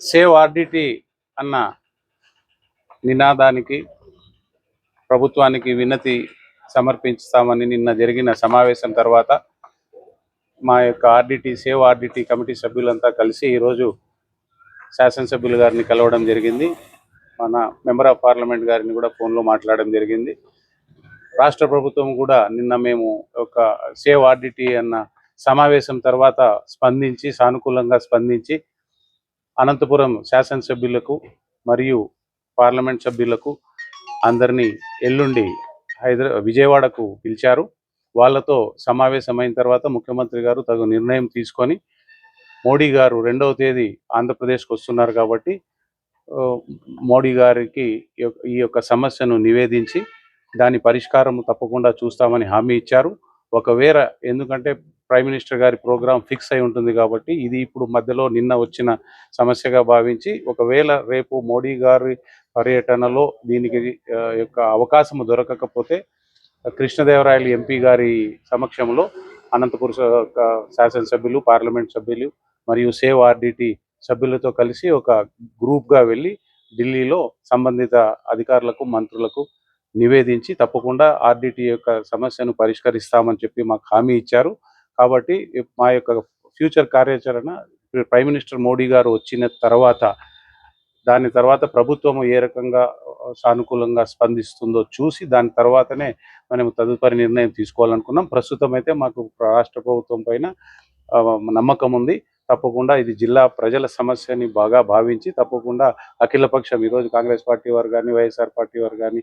Save RDT అన్న నినాదానికి ప్రభుత్వానికి వినతి సమర్పించుతామని నిన్న జరిగిన సమావేశం తర్వాత మా యొక్క ఆర్డిటీ సేవ్ ఆర్డిటీ కమిటీ సభ్యులంతా కలిసి ఈరోజు శాసనసభ్యులు గారిని కలవడం జరిగింది. మన మెంబర్ ఆఫ్ పార్లమెంట్ గారిని కూడా ఫోన్లో మాట్లాడడం జరిగింది. రాష్ట్ర ప్రభుత్వం కూడా నిన్న మేము ఒక సేవ్ ఆడిటీ అన్న సమావేశం తర్వాత స్పందించి సానుకూలంగా స్పందించి అనంతపురం శాసనసభ్యులకు మరియు పార్లమెంట్ సభ్యులకు అందరినీ ఎల్లుండి హైదరా విజయవాడకు పిలిచారు. వాళ్ళతో సమావేశమైన తర్వాత ముఖ్యమంత్రి గారు తగు నిర్ణయం తీసుకొని మోడీ గారు రెండవ తేదీ ఆంధ్రప్రదేశ్కి వస్తున్నారు కాబట్టి మోడీ గారికి ఈ యొక్క- సమస్యను నివేదించి దాని పరిష్కారం తప్పకుండా చూస్తామని హామీ ఇచ్చారు. ఒకవేళ ఎందుకంటే ప్రైమ్ మినిస్టర్ గారి ప్రోగ్రాం ఫిక్స్ అయి ఉంటుంది కాబట్టి ఇది ఇప్పుడు మధ్యలో నిన్న వచ్చిన సమస్యగా భావించి ఒకవేళ రేపు మోడీ గారి పర్యటనలో దీనికి యొక్క అవకాశం దొరకకపోతే కృష్ణదేవరాయలు ఎంపీ గారి సమక్షంలో అనంతపురం శాసనసభ్యులు పార్లమెంట్ సభ్యులు మరియు సేవ్ ఆర్డిటి సభ్యులతో కలిసి ఒక గ్రూప్గా వెళ్ళి ఢిల్లీలో సంబంధిత అధికారులకు మంత్రులకు నివేదించి తప్పకుండా ఆర్డిటి యొక్క సమస్యను పరిష్కరిస్తామని చెప్పి మాకు హామీ ఇచ్చారు. కాబట్టి మా యొక్క ఫ్యూచర్ కార్యాచరణ ప్రైమ్ మినిస్టర్ మోడీ గారు వచ్చిన తర్వాత దాని తర్వాత ప్రభుత్వం ఏ రకంగా సానుకూలంగా స్పందిస్తుందో చూసి దాని తర్వాతనే మనం తదుపరి నిర్ణయం తీసుకోవాలనుకున్నాం. ప్రస్తుతం అయితే మాకు రాష్ట్ర ప్రభుత్వం పైన నమ్మకం ఉంది. తప్పకుండా ఇది జిల్లా ప్రజల సమస్యని బాగా భావించి తప్పకుండా అఖిలపక్షం ఈరోజు కాంగ్రెస్ పార్టీ వారు కానీ వైఎస్ఆర్ పార్టీ వారు కానీ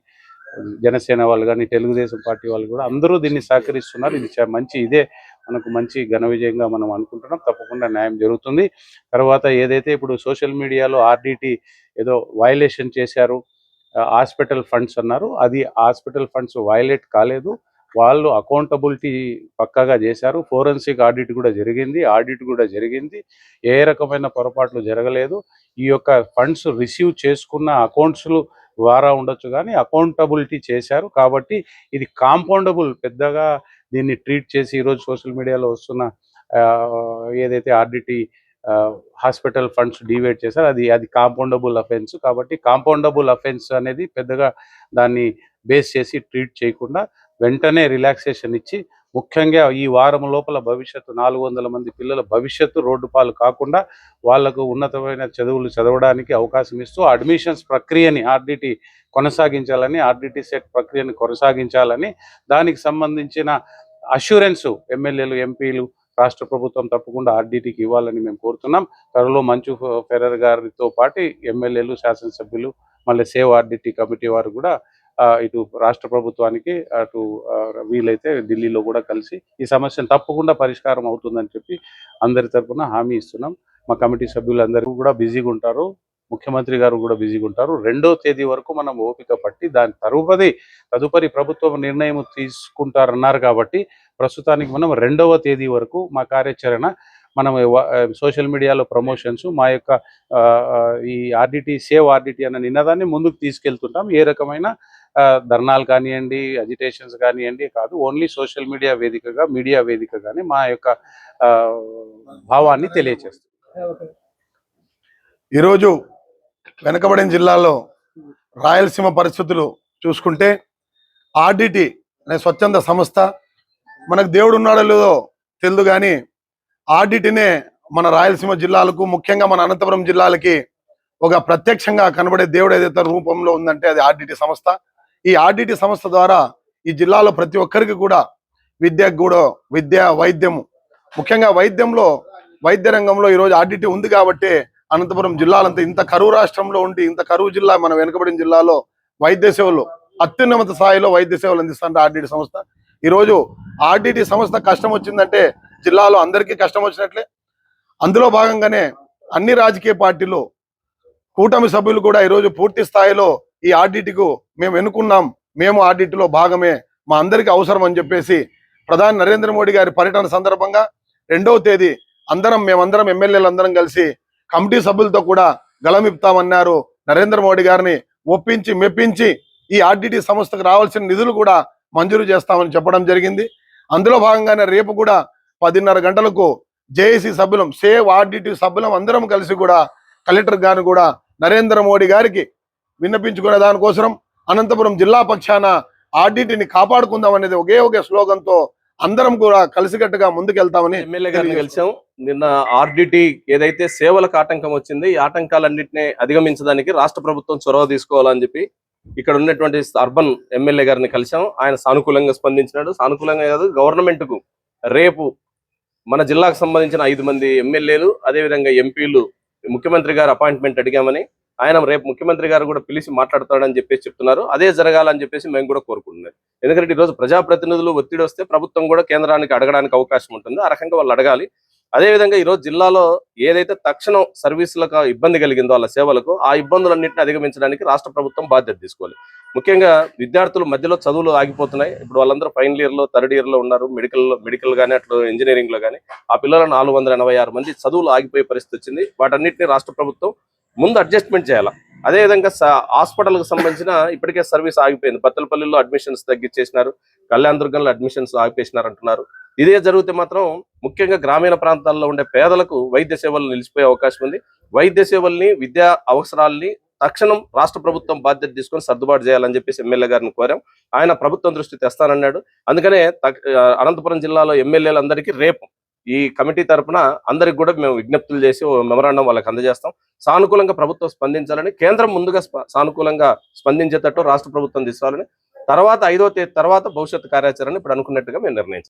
జనసేన వాళ్ళు కానీ తెలుగుదేశం పార్టీ వాళ్ళు కూడా అందరూ దీన్ని సహకరిస్తున్నారు. ఇది మంచి ఇదే మనకు మంచి ఘన విజయంగా మనం అనుకుంటున్నాం. తప్పకుండా న్యాయం జరుగుతుంది. తర్వాత ఏదైతే ఇప్పుడు సోషల్ మీడియాలో ఆర్డిటి ఏదో వయలేషన్ చేశారు హాస్పిటల్ ఫండ్స్ అన్నారు. అది హాస్పిటల్ ఫండ్స్ వయలేట్ కాలేదు. వాళ్ళు అకౌంటబిలిటీ పక్కాగా చేశారు. ఫోరెన్సిక్ ఆడిట్ కూడా జరిగింది. ఆడిట్ కూడా జరిగింది. ఏ రకమైన పొరపాట్లు జరగలేదు. ఈ యొక్క ఫండ్స్ రిసీవ్ చేసుకున్న అకౌంట్స్లు ద్వారా ఉండొచ్చు కానీ అకౌంటబిలిటీ చేశారు. కాబట్టి ఇది కాంపౌండబుల్ పెద్దగా దీన్ని ట్రీట్ చేసి ఈరోజు సోషల్ మీడియాలో వస్తున్న ఏదైతే ఆర్డిటీ హాస్పిటల్ ఫండ్స్ డివైడ్ చేశారు అది అది కాంపౌండబుల్ అఫెన్స్. కాబట్టి కాంపౌండబుల్ అఫెన్స్ అనేది పెద్దగా దాన్ని బేస్ చేసి ట్రీట్ చేయకుండా వెంటనే రిలాక్సేషన్ ఇచ్చి ముఖ్యంగా ఈ వారం లోపల భవిష్యత్తు నాలుగు వందల మంది పిల్లల భవిష్యత్తు రోడ్డు పాలు కాకుండా వాళ్ళకు ఉన్నతమైన చదువులు చదవడానికి అవకాశం ఇస్తూ అడ్మిషన్స్ ప్రక్రియని ఆర్డిటి కొనసాగించాలని ఆర్డిటి సెట్ ప్రక్రియని కొనసాగించాలని దానికి సంబంధించిన అష్యూరెన్స్ ఎమ్మెల్యేలు ఎంపీలు రాష్ట్ర ప్రభుత్వం తప్పకుండా ఆర్డిటికి ఇవ్వాలని మేము కోరుతున్నాం. త్వరలో మంచు ఫెరర్ గారితో పాటు ఎమ్మెల్యేలు శాసనసభ్యులు మళ్ళీ సేవ్ ఆర్డిటి కమిటీ వారు కూడా ఇటు రాష్ట్ర ప్రభుత్వానికి అటు వీలైతే ఢిల్లీలో కూడా కలిసి ఈ సమస్యను తప్పకుండా పరిష్కారం అవుతుందని చెప్పి అందరి తరఫున హామీ ఇస్తున్నాం. మా కమిటీ సభ్యులందరూ కూడా బిజీగా ఉంటారు. ముఖ్యమంత్రి గారు కూడా బిజీగా ఉంటారు. రెండో తేదీ వరకు మనం ఓపిక పట్టి దాని తరుపది తదుపరి ప్రభుత్వం నిర్ణయం తీసుకుంటారన్నారు కాబట్టి ప్రస్తుతానికి మనం రెండవ తేదీ వరకు మా కార్యాచరణ మనం సోషల్ మీడియాలో ప్రమోషన్స్ మా యొక్క ఈ ఆర్డిటి సేవ్ ఆర్డిటీ అన్న నినాదాన్ని ముందుకు తీసుకెళ్తుంటాం. ఏ రకమైన ధర్నాలు కానివ్వండి అజిటేషన్స్ కానివ్వండి కాదు ఓన్లీ సోషల్ మీడియా వేదికగా మీడియా వేదికగానే మా యొక్క భావాన్ని తెలియచేస్తుంది. ఈరోజు వెనకబడిన జిల్లాలో రాయలసీమ పరిస్థితులు చూసుకుంటే ఆర్డిటి అనే స్వచ్ఛంద సంస్థ మనకు దేవుడు ఉన్నాడో లేదో తెలియదు కానీ ఆర్డిటినే మన రాయలసీమ జిల్లాలకు ముఖ్యంగా మన అనంతపురం జిల్లాలకి ఒక ప్రత్యక్షంగా కనబడే దేవుడు ఏదైతే రూపంలో ఉందంటే అది ఆర్డిటి సంస్థ. ఈ ఆర్డిటి సంస్థ ద్వారా ఈ జిల్లాలో ప్రతి ఒక్కరికి కూడా విద్యకు కూడా విద్య వైద్యము ముఖ్యంగా వైద్యంలో వైద్య రంగంలో ఈరోజు ఆర్డిటి ఉంది కాబట్టి అనంతపురం జిల్లాలంతా ఇంత కరువు రాష్ట్రంలో ఉండి ఇంత కరువు జిల్లా మన వెనుకబడిన జిల్లాలో వైద్య సేవలు అత్యున్నత స్థాయిలో వైద్య సేవలు అందిస్తుంటే ఆర్డిటి సంస్థ. ఈరోజు ఆర్డిటి సంస్థ కష్టం వచ్చిందంటే జిల్లాలో అందరికీ కష్టం వచ్చినట్లే. అందులో భాగంగానే అన్ని రాజకీయ పార్టీలు కూటమి సభ్యులు కూడా ఈరోజు పూర్తి స్థాయిలో ఈ ఆర్డిటికు మేము ఎన్నుకున్నాం మేము ఆర్డిటిలో భాగమే మా అందరికీ అవసరం అని చెప్పేసి ప్రధాని నరేంద్ర మోడీ గారి పర్యటన సందర్భంగా రెండవ తేదీ అందరం మేమందరం ఎమ్మెల్యేలు అందరం కలిసి కమిటీ సభ్యులతో కూడా గళమిప్తామన్నారు. నరేంద్ర మోడీ గారిని ఒప్పించి మెప్పించి ఈ ఆర్డిటి సంస్థకు రావాల్సిన నిధులు కూడా మంజూరు చేస్తామని చెప్పడం జరిగింది. అందులో భాగంగానే రేపు కూడా పదిన్నర గంటలకు జేఏసీ సభ్యులం సేవ్ ఆర్డిటి సభ్యులం అందరం కలిసి కూడా కలెక్టర్ గారిని కూడా నరేంద్ర మోడీ గారికి విన్నపించుకునే దానికోసం అనంతపురం జిల్లా పక్షాన ఆర్డిటిని కాపాడుకుందాం అనేది ఒకే ఒకే స్లోగన్తో అందరం కూడా కలిసికట్టుగా ముందుకెళ్తామని ఎమ్మెల్యే గారిని కలిసాం నిన్న ఆర్డిటి ఏదైతే సేవలకు ఆటంకం వచ్చింది ఈ ఆటంకాలన్నింటినీ అధిగమించడానికి రాష్ట్ర ప్రభుత్వం చొరవ తీసుకోవాలని చెప్పి ఇక్కడ ఉన్నటువంటి అర్బన్ ఎమ్మెల్యే గారిని కలిసాం ఆయన సానుకూలంగా స్పందించినాడు. సానుకూలంగా కాదు గవర్నమెంట్కు రేపు మన జిల్లాకు సంబంధించిన ఐదు మంది ఎమ్మెల్యేలు అదేవిధంగా ఎంపీలు ముఖ్యమంత్రి గారు అపాయింట్మెంట్ అడిగామని ఆయన రేపు ముఖ్యమంత్రి గారు కూడా పిలిచి మాట్లాడతాడని చెప్పేసి చెప్తున్నారు. అదే జరగాలని చెప్పేసి మేము కూడా కోరుకుంటున్నాం. ఎందుకంటే ఈరోజు ప్రజాప్రతినిధులు ఒత్తిడి వస్తే ప్రభుత్వం కూడా కేంద్రానికి అడగడానికి అవకాశం ఉంటుంది. ఆ రకంగా వాళ్ళు అడగాలి. అదేవిధంగా ఈరోజు జిల్లాలో ఏదైతే తక్షణం సర్వీసులకు ఇబ్బంది కలిగిందో వాళ్ళ సేవలకు ఆ ఇబ్బందులన్నింటినీ అధిగమించడానికి రాష్ట్ర ప్రభుత్వం బాధ్యత తీసుకోవాలి. ముఖ్యంగా విద్యార్థులు మధ్యలో చదువులు ఆగిపోతున్నాయి. ఇప్పుడు వాళ్ళందరూ ఫైనల్ ఇయర్లో థర్డ్ ఇయర్లో ఉన్నారు. మెడికల్ మెడికల్ కానీ అట్లా ఇంజనీరింగ్లో ఆ పిల్లలు నాలుగు వందల ఎనభై ఆరు మంది చదువులు ఆగిపోయే పరిస్థితి వచ్చింది. వాటన్నిటిని రాష్ట్ర ప్రభుత్వం ముందు అడ్జస్ట్మెంట్ చేయాలి. అదేవిధంగా హాస్పిటల్కు సంబంధించిన ఇప్పటికే సర్వీస్ ఆగిపోయింది. బత్తలపల్లిలో అడ్మిషన్స్ తగ్గించేసినారు. కళ్యాణ దుర్గంలో అడ్మిషన్స్ ఆగిపేసినారు అంటున్నారు. ఇదే జరిగితే మాత్రం ముఖ్యంగా గ్రామీణ ప్రాంతాల్లో ఉండే పేదలకు వైద్య సేవలు నిలిచిపోయే అవకాశం ఉంది. వైద్య సేవల్ని విద్యా అవసరాల్ని తక్షణం రాష్ట్ర ప్రభుత్వం బాధ్యత తీసుకొని సర్దుబాటు చేయాలని చెప్పేసి ఎమ్మెల్యే గారిని కోరాం. ఆయన ప్రభుత్వం దృష్టి తెస్తానన్నాడు. అందుకనే తక్- అనంతపురం జిల్లాలో ఎమ్మెల్యేలందరికీ రేపు ఈ కమిటీ తరపున అందరికి కూడా మేము విజ్ఞప్తులు చేసి మెమరాండం వాళ్ళకి అందజేస్తాం. సానుకూలంగా ప్రభుత్వం స్పందించాలని కేంద్రం ముందుగా సానుకూలంగా స్పందించేటట్టు రాష్ట్ర ప్రభుత్వం తీసుకోవాలని తర్వాత ఐదో తేదీ తర్వాత భవిష్యత్ కార్యాచరణ ఇప్పుడు అనుకున్నట్టుగా మేము నిర్ణయించాం.